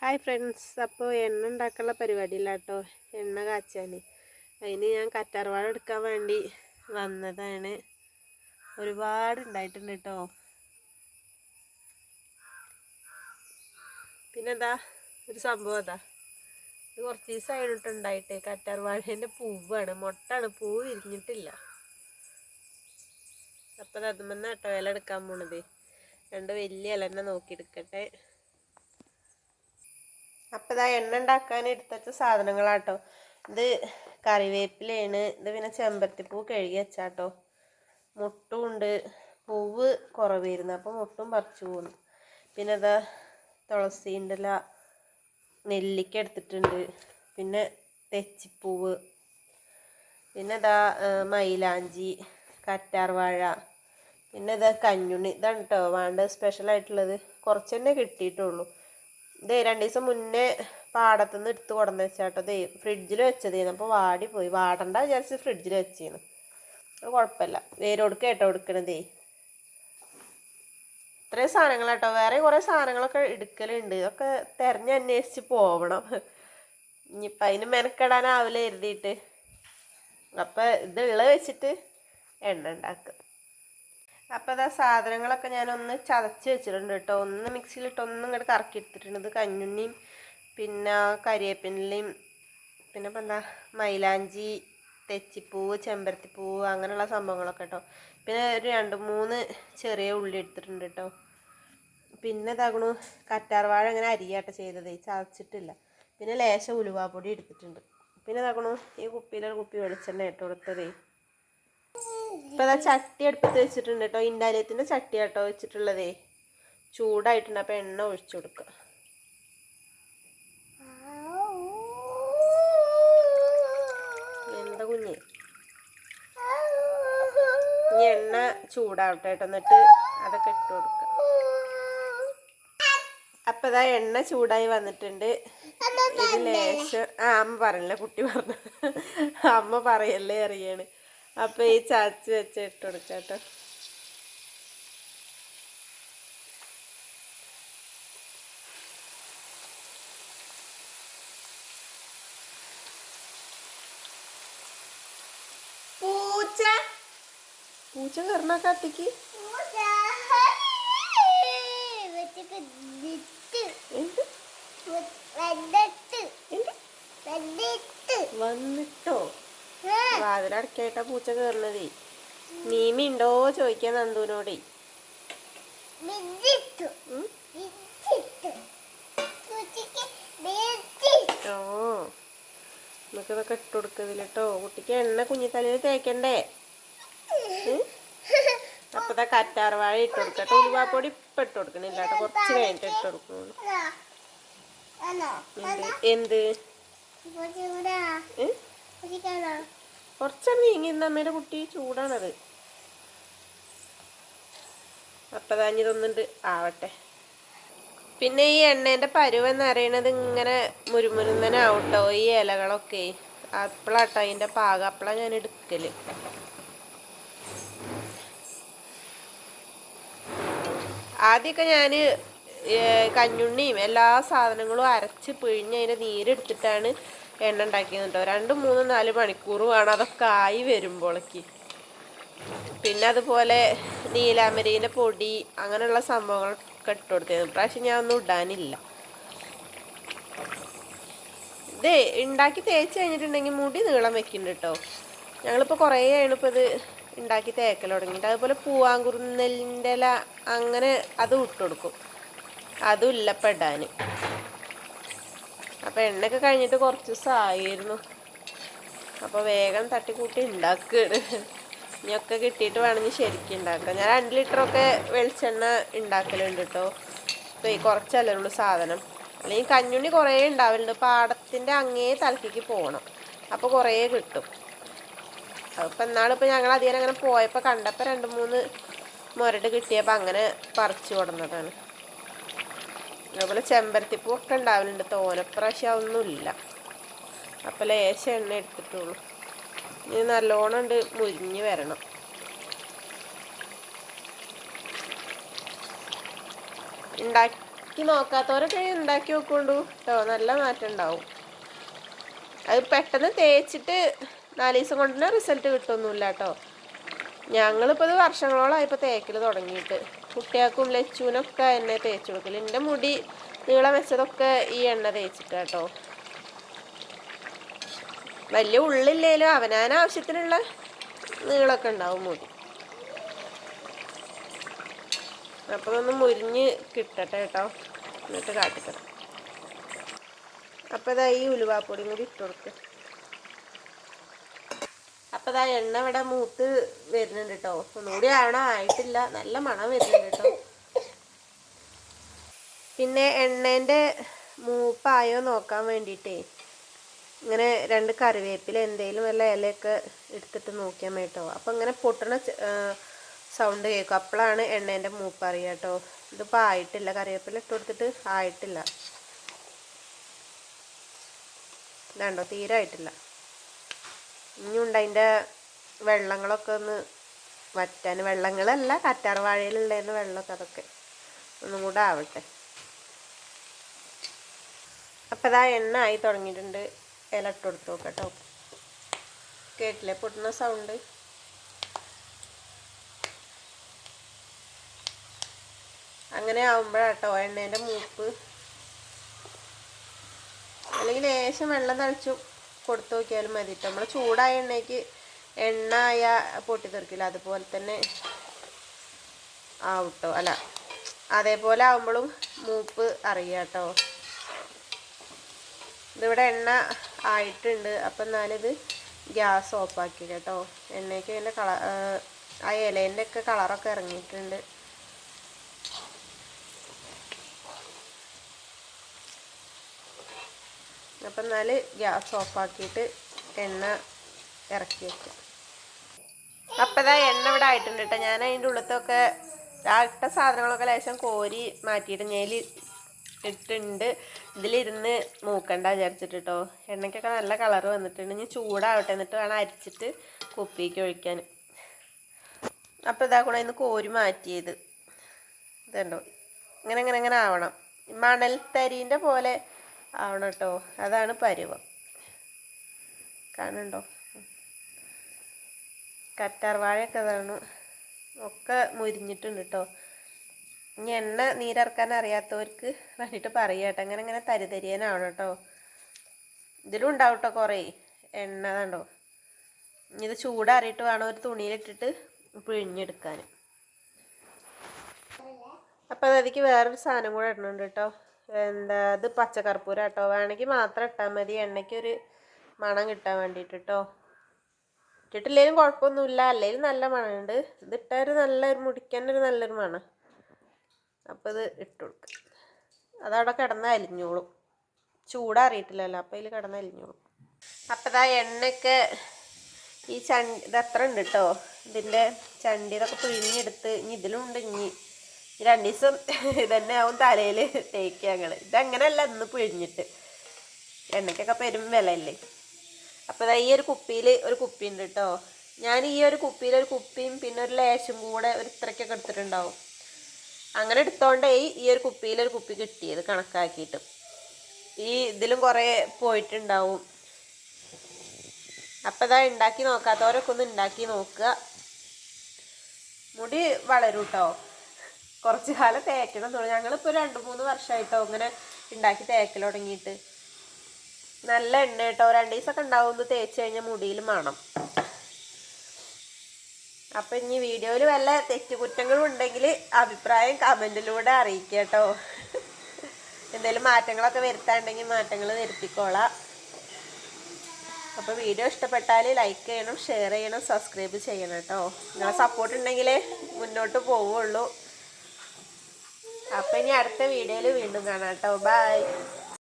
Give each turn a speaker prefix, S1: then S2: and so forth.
S1: Hi friends അപ്പോൾ എണ്ണ ഉണ്ടാക്കാനുള്ള പരിപാടിയില്ല കേട്ടോ എണ്ണ കാച്ചാൻ അതിന് ഞാൻ കറ്റാർവാഴ എടുക്കാൻ വേണ്ടി വന്നതാണ്. ഒരുപാട് ഉണ്ടായിട്ടുണ്ട് കേട്ടോ പിന്നെന്താ? ഒരു സംഭവം അതാ. ഇത് കുറച്ച് ദിവസമായിട്ട് ഉണ്ടായിട്ട് കറ്റാർവാഴേന്റെ പൂവാണ്. മുട്ടാണ്. പൂ വിരിഞ്ഞിട്ടില്ല. അപ്പം അത് അതുമെന്ന കേട്ടോ ഇല എടുക്കാൻ പോണത്. രണ്ട് വലിയ ഇല തന്നെ നോക്കിയെടുക്കട്ടെ. അപ്പം ഇതാ എണ്ണ ഉണ്ടാക്കാൻ എടുത്ത സാധനങ്ങളാട്ടോ. ഇത് കറിവേപ്പിലയാണ് ഇത് പിന്നെ ചെമ്പരത്തിപ്പൂ കഴുകി വെച്ചാട്ടോ. മുട്ടും ഉണ്ട്. പൂവ് കുറവായിരുന്നു അപ്പോൾ മുട്ടും പറിച്ചു പോകുന്നു പിന്നെ ഇതാ തുളസീന്റെ ഇല നെല്ലിക്ക എടുത്തിട്ടുണ്ട്. പിന്നെ തെച്ചിപ്പൂവ്. പിന്നെ ഇതാ മൈലാഞ്ചി കറ്റാർവാഴ പിന്നെ ഇതാ കഞ്ഞുണ്ണി. ഇതാണ് കേട്ടോ വേണ്ട സ്പെഷ്യലായിട്ടുള്ളത്. കുറച്ച് തന്നെ കിട്ടിയിട്ടുള്ളൂ. ഇതേ രണ്ട് ദിവസം മുന്നേ പാടത്തുനിന്ന് എടുത്ത് കൊടന്ന് വെച്ചാട്ടോ. ദേ ഫ്രിഡ്ജിൽ വെച്ചതേന്ന്. അപ്പോൾ വാടിപ്പോയി. വാടണ്ട വിചാരിച്ച് ഫ്രിഡ്ജിൽ വെച്ചേന്ന്. അത് കുഴപ്പമില്ല വേരോടുക്ക് കേട്ടോ എടുക്കണതേ ഇത്രയും സാധനങ്ങളാട്ടോ. വേറെ കുറേ സാധനങ്ങളൊക്കെ എടുക്കലുണ്ട്. ഇതൊക്കെ തിരഞ്ഞ് അന്വേഷിച്ച് പോവണം. ഇനിയിപ്പം അതിന് മെനക്കെടാനാവില്ല എഴുതിയിട്ട് അപ്പം ഇതുള്ള വെച്ചിട്ട് എണ്ണ ഉണ്ടാക്കുക. അപ്പോൾ അതാ സാധനങ്ങളൊക്കെ ഞാനൊന്ന് ചതച്ച് വെച്ചിട്ടുണ്ട് കേട്ടോ. ഒന്ന് മിക്സിയിലിട്ട് ഒന്നും ഇങ്ങോട്ട് കറക്കി എടുത്തിട്ടുണ്ട് കഞ്ഞുണ്ണിയും പിന്നെ കരിവേപ്പിന്റെയും പിന്നെ ഇപ്പം എന്താ മൈലാഞ്ചി തെച്ചിപ്പൂവ് ചെമ്പരത്തിപ്പൂവ് അങ്ങനെയുള്ള സംഭവങ്ങളൊക്കെ കേട്ടോ. പിന്നെ ഒരു രണ്ട് മൂന്ന് ചെറിയ ഉള്ളി എടുത്തിട്ടുണ്ട് കേട്ടോ. പിന്നെ ഇതാകണു കറ്റാർവാഴ അങ്ങനെ അരിയാട്ട ചെയ്തതേ. ചതച്ചിട്ടില്ല. പിന്നെ ലേശം ഉലുവാപ്പൊടി എടുത്തിട്ടുണ്ട്. പിന്നെ ഇതാകണു ഈ കുപ്പിയിലൊരു കുപ്പി വെളിച്ചെണ്ണ ഇട്ട് കൊടുത്തതേ. ഇപ്പം ചട്ടി അടുപ്പത്ത് വെച്ചിട്ടുണ്ട് കേട്ടോ. ഇൻഡാലിയത്തിന്റെ ചട്ടി കേട്ടോ വെച്ചിട്ടുള്ളതേ. ചൂടായിട്ടുണ്ട്. അപ്പം എണ്ണ ഒഴിച്ചു കൊടുക്കുക എന്താ കുഞ്ഞ്? ഇനി എണ്ണ ചൂടാവട്ടെ കേട്ടോ. എന്നിട്ട് അതൊക്കെ ഇട്ട് കൊടുക്കുക അപ്പം ഇതാ എണ്ണ ചൂടായി വന്നിട്ടുണ്ട്. ഇത് ലേശം ആ അമ്മ പറഞ്ഞില്ല കുട്ടി പറഞ്ഞു അമ്മ പറയല്ലേ അറിയാണ്. അപ്പൊ ഈ ചാച്ചി വെച്ച് ഇട്ട് കൊടുക്കാട്ടോ പൂച്ച. പൂച്ച കയറണ എന്ത്? വന്നിട്ടോ. വാതിലടക്കായിട്ടാ പൂച്ച കയറുന്നത് നീമി ഉണ്ടോ ചോദിക്കാൻ നന്ദുവിനോടേ. ഓ. നമുക്ക് ഇതൊക്കെ ഇട്ട് കൊടുക്കതില്ല കേട്ടോ കുട്ടിക്ക് എണ്ണ കുഞ്ഞിത്തലയിൽ തേക്കണ്ടേ? അപ്പതാ കറ്റാർവാഴ ഇട്ട് കൊടുക്കട്ടെ ഉലുവാപ്പൊടി ഇപ്പൊ ഇട്ട് കൊടുക്കണില്ല. കേട്ടോ കുറച്ച് കഴിഞ്ഞിട്ട് ഇട്ട് കൊടുക്കുന്നുള്ളൂ എന്ത്? എന്ത്? കുറച്ച് ഇങ്ങനെ അമ്മയുടെ കുട്ടി ചൂടാണത്. അപ്പതാഞ്ഞിതൊന്നുണ്ട് ആവട്ടെ. പിന്നെ ഈ എണ്ണേന്റെ പരുവെന്ന് അറിയണത് ഇങ്ങനെ മുരുമുരുന്നനാവട്ടോ ഈ ഇലകളൊക്കെ. അപ്പളാട്ടോ അതിന്റെ പാകം. അപ്പളാ ഞാൻ എടുക്കൽ. ആദ്യമൊക്കെ ഞാൻ കഞ്ഞുണ്ണിയും എല്ലാ സാധനങ്ങളും അരച്ച് പിഴിഞ്ഞ് അതിന്റെ നീരെടുത്തിട്ടാണ് എണ്ണ ഉണ്ടാക്കിയത് കേട്ടോ രണ്ട് മൂന്ന് നാല് മണിക്കൂർ വേണം അതൊക്കെ ആയി വരുമ്പോഴേക്ക് പിന്നെ അതുപോലെ നീലാമരീന്റെ പൊടി അങ്ങനെയുള്ള സംഭവങ്ങളൊക്കെ ഇട്ട് കൊടുത്തിരുന്നു. പ്രാവശ്യം ഞാൻ ഒന്നും ഇടാനില്ല. ഇതേ ഉണ്ടാക്കി തേച്ച് കഴിഞ്ഞിട്ടുണ്ടെങ്കിൽ മുടി നീളം വെക്കുന്നുണ്ട് കേട്ടോ ഞങ്ങളിപ്പോൾ കുറേ ആണിപ്പോൾ ഇത് ഉണ്ടാക്കി തേക്കൽ തുടങ്ങിയിട്ട്. അതുപോലെ പൂവാങ്കുറുന്നലിന്റെ ഇല അങ്ങനെ അതും ഇട്ട് കൊടുക്കും. അതും ഇല്ലപ്പെടാൻ അപ്പോൾ എണ്ണയൊക്കെ കഴിഞ്ഞിട്ട് കുറച്ച് ദിവസമായിരുന്നു അപ്പോൾ വേഗം തട്ടിക്കൂട്ടി ഉണ്ടാക്കുകയാണ് ഇനിയൊക്കെ കിട്ടിയിട്ട് വേണമെങ്കിൽ ശരിക്കും ഉണ്ടാക്കാം. ഞാൻ രണ്ട് ലിറ്ററൊക്കെ വെളിച്ചെണ്ണ ഉണ്ടാക്കലുണ്ട് കേട്ടോ ഇപ്പോൾ ഈ കുറച്ചല്ലേ ഉള്ളൂ സാധനം. അല്ലെങ്കിൽ കഞ്ഞുണ്ണി കുറേ ഉണ്ടാവലുണ്ട്. പാടത്തിന്റെ അങ്ങേ തലക്കേക്ക് പോകണം അപ്പോൾ കുറേ കിട്ടും. അതിപ്പോൾ എന്നാളിപ്പോൾ ഞങ്ങൾ അധികം അങ്ങനെ പോയപ്പോൾ കണ്ടപ്പോൾ രണ്ട് മൂന്ന് മുരട് കിട്ടിയപ്പോൾ അങ്ങനെ പറിച്ചു കൊടുന്നതാണ്. അതുപോലെ ചെമ്പരത്തിപ്പൂ ഒക്കെ ഉണ്ടാവലുണ്ട് തോനപ്രാവശ്യം അപ്പം ലേശം എണ്ണ എടുത്തിട്ടുള്ളൂ. ഇനി നല്ലോണം ഉണ്ട് മുരിഞ്ഞ് വരണം. ഉണ്ടാക്കി നോക്കാത്തവരൊക്കെ ഉണ്ടാക്കി നോക്കുള്ളൂ കേട്ടോ നല്ല മാറ്റം ഉണ്ടാവും. അത് പെട്ടെന്ന് തേച്ചിട്ട് നാല് ദിവസം കൊണ്ട് തന്നെ റിസൾട്ട് കിട്ടുമൊന്നുമില്ല കേട്ടോ ഞങ്ങളിപ്പോൾ ഇത് വർഷങ്ങളോളമായി ഇപ്പോൾ തേക്കൽ തുടങ്ങിയിട്ട്. കുട്ടികൾക്കും ലച്ചുവിനൊക്കെ എന്നെ തേച്ച് കൊടുക്കൽ എന്റെ മുടി നീളം വെച്ചതൊക്കെ ഈ എണ്ണ തേച്ചിട്ട് കേട്ടോ വലിയ ഉള്ളില്ലേലും അവനാൻ ആവശ്യത്തിനുള്ള നീളമൊക്കെ ഉണ്ടാവും മുടി. അപ്പോൾ ഒന്ന് മുരിഞ്ഞ് കിട്ടട്ടെ കേട്ടോ എന്നിട്ട് കാട്ടിത്തരാം. അപ്പോൾ ഇതാ ഈ ഉലുവാപ്പൊടി കൂടി ഇട്ട് കൊടുക്കുക അപ്പോൾ ഇതാ എണ്ണ ഇവിടെ മൂത്ത് വരുന്നുണ്ട് കേട്ടോ ഒന്നുകൂടി ആണോ ആയിട്ടില്ല. നല്ല മണം വരുന്നുണ്ട് കേട്ടോ പിന്നെ എണ്ണേന്റെ മൂപ്പായോ നോക്കാൻ വേണ്ടിയിട്ടേ ഇങ്ങനെ രണ്ട് കറിവേപ്പില എന്തെങ്കിലും വല്ല ഇലയൊക്കെ എടുത്തിട്ട് നോക്കിയാൽ മതി കേട്ടോ അപ്പം ഇങ്ങനെ പൊട്ടണ സൗണ്ട് കേൾക്കും. അപ്പോഴാണ് എണ്ണേന്റെ മൂപ്പ് അറിയുക കേട്ടോ ഇതിപ്പോൾ ആയിട്ടില്ല. കറിവേപ്പില ഇട്ട് കൊടുത്തിട്ട് ആയിട്ടില്ല. ഇതാണ്ടോ തീരെ ആയിട്ടില്ല ഇനിയുണ്ട് അതിന്റെ വെള്ളങ്ങളൊക്കെ ഒന്ന് വറ്റാൻ. വെള്ളങ്ങളല്ല കറ്റാർ വാഴയിലുണ്ടായിരുന്ന വെള്ളമൊക്കെ അതൊക്കെ ഒന്നും കൂടെ ആവട്ടെ. അപ്പം ഇതാ എണ്ണ ആയി തുടങ്ങിയിട്ടുണ്ട്. ഇല ഇട്ട് കൊടുത്തു നോക്കട്ടോ കേട്ടില്ലേ? പൊട്ടുന്ന സൗണ്ട് അങ്ങനെ ആവുമ്പോഴാട്ടോ എണ്ണേന്റെ മൂപ്പ്. അല്ലെങ്കിൽ ലേശം വെള്ളം തളിച്ചു. കൊടുത്തു നോക്കിയാലും മതി കേട്ടോ നമ്മൾ ചൂടായ എണ്ണയ്ക്ക് എണ്ണ ആയ തീർക്കില്ല അതുപോലെ തന്നെ ആവട്ടോ അല്ല അതേപോലെ ആവുമ്പോഴും മൂപ്പ് അറിയാം കേട്ടോ ഇതിവിടെ എണ്ണ ആയിട്ടുണ്ട്. അപ്പം എന്നാലിത് ഗ്യാസ് ഓഫാക്കി കേട്ടോ എണ്ണയ്ക്ക് അതിന്റെ കള ആ ഇലേന്റെ ഒക്കെ കളറൊക്കെ ഇറങ്ങിയിട്ടുണ്ട്. അപ്പം എന്നാൽ ഗ്യാസ് ഓഫാക്കിയിട്ട് എണ്ണ ഇറക്കി വെക്കാം. അപ്പം ഇതാ എണ്ണ ഇവിടെ ആയിട്ടുണ്ട് കേട്ടോ. ഞാൻ അതിന്റെ ഉള്ളത്തൊക്കെ ആ ഇട്ട സാധനങ്ങളൊക്കെ ലേശം കോരി മാറ്റിയിട്ട് ഞാൻ ഇട്ടുണ്ട് ഇതിലിരുന്ന് മൂക്കണ്ട വിചാരിച്ചിട്ട് കേട്ടോ. എണ്ണയ്ക്കൊക്കെ നല്ല കളർ വന്നിട്ടുണ്ട്. ഇനി ചൂടാവട്ടെ. എന്നിട്ട് വേണം അരിച്ചിട്ട് കുപ്പിക്ക് ഒഴിക്കാൻ. അപ്പോൾ ഇതാ കൂടെ ഇന്ന് കോരി മാറ്റിയത്. ഇതുണ്ടോ? ഇങ്ങനെ ഇങ്ങനെ ഇങ്ങനെ ആവണം. മണൽത്തരീന്റെ പോലെ ആവണം കേട്ടോ അതാണ് പരുവം. കാണണ്ടോ കറ്റാർ വാഴയൊക്കെ അതാണ് ഒക്കെ മുരിഞ്ഞിട്ടുണ്ട് കേട്ടോ ഇനി എണ്ണ നീരിറക്കാൻ അറിയാത്തവർക്ക് വേണ്ടിയിട്ട് പറയുക കേട്ടോ. അങ്ങനെ അങ്ങനെ തരിതരിയനാവണം കേട്ടോ ഇതിലും ഉണ്ടാവും കേട്ടോ കുറേ. എണ്ണ കണ്ടോ? ഇത് ചൂടാറിയിട്ട് വേണം ഒരു തുണിയിലിട്ടിട്ട് പിഴിഞ്ഞെടുക്കാൻ. അപ്പോൾ അതിലേക്ക് വേറൊരു സാധനം കൂടെ ഇടണുണ്ട് കേട്ടോ എന്താ ഇത് പച്ചക്കർപ്പൂരം കേട്ടോ വേണമെങ്കിൽ മാത്രം ഇട്ടാൽ മതി. എണ്ണയ്ക്കൊരു മണം കിട്ടാൻ വേണ്ടിയിട്ട് കേട്ടോ ഇട്ടിട്ടില്ലെങ്കിലും കുഴപ്പമൊന്നുമില്ല. അല്ലെങ്കിലും നല്ല മണമുണ്ട്. ഇത് ഇട്ടൊരു നല്ലൊരു മുടിക്കാനൊരു നല്ലൊരു മണം. അപ്പോൾ ഇത് ഇട്ട് കൊടുക്കുക അതവിടെ കിടന്ന് അലിഞ്ഞോളും. ചൂടറിയിട്ടില്ലല്ലോ അപ്പോൾ അതിൽ കിടന്ന് അലിഞ്ഞോളും. അപ്പോൾ ഇതാ എണ്ണയൊക്കെ ഈ ചണ്ടി ഇത് അത്ര ഉണ്ട് കേട്ടോ ഇതിന്റെ ചണ്ടി ഇതൊക്കെ പിഴിഞ്ഞെടുത്ത് ഇനി ഇതിലും ഉണ്ട് ഇനി. രണ്ട് ദിവസം ഇതന്നെ ആവും തലയിൽ തേക്കുക ഞങ്ങൾ ഇതങ്ങനെയല്ല ഇന്ന് പിഴിഞ്ഞിട്ട്. എണ്ണയ്ക്കൊക്കെ പെരും വിലയല്ലേ. അപ്പോൾ ഇതാ ഈ ഒരു കുപ്പിയിൽ ഒരു കുപ്പി ഉണ്ട് കേട്ടോ ഞാൻ ഈ ഒരു കുപ്പിയിൽ ഒരു കുപ്പിയും പിന്നെ ഒരു ലേശം കൂടെ ഒരു ഇത്രയ്ക്കൊക്കെ എടുത്തിട്ടുണ്ടാവും. അങ്ങനെ എടുത്തോണ്ടേ ഈ ഒരു കുപ്പിയിൽ ഒരു കുപ്പി കിട്ടിയത് കണക്കാക്കിയിട്ട്. ഈ ഇതിലും കുറേ പോയിട്ടുണ്ടാവും. അപ്പം ഇതാ ഉണ്ടാക്കി നോക്കാത്തവരൊക്കെ ഒന്ന് ഉണ്ടാക്കി നോക്കുക. മുടി വളരും കേട്ടോ കുറച്ച് കാലം തേക്കണം തോന്നി ഞങ്ങളിപ്പോൾ രണ്ട് മൂന്ന് വർഷമായിട്ടോ ഇങ്ങനെ ഉണ്ടാക്കി തേക്കൽ തുടങ്ങിയിട്ട്. നല്ല എണ്ണ കേട്ടോ. രണ്ട് ദിവസമൊക്കെ ഉണ്ടാവുമെന്ന് തേച്ച് കഴിഞ്ഞാൽ മുടിയിൽ മണം. അപ്പം ഇനി വീഡിയോയിൽ വല്ല തെറ്റുകുറ്റങ്ങളും ഉണ്ടെങ്കിൽ അഭിപ്രായം കമന്റിലൂടെ അറിയിക്കുക കേട്ടോ. എന്തെങ്കിലും മാറ്റങ്ങളൊക്കെ വരുത്താണ്ടെങ്കിൽ മാറ്റങ്ങൾ വരുത്തിക്കോളാം. അപ്പോൾ വീഡിയോ ഇഷ്ടപ്പെട്ടാൽ ലൈക്ക് ചെയ്യണം ഷെയർ ചെയ്യണം സബ്സ്ക്രൈബ് ചെയ്യണം കേട്ടോ. നിങ്ങളെ സപ്പോർട്ട് ഉണ്ടെങ്കിലേ മുന്നോട്ട് പോവുള്ളൂ. അപ്പം ഇനി അടുത്ത വീഡിയോയിൽ വീണ്ടും കാണാം കേട്ടോ. ബൈ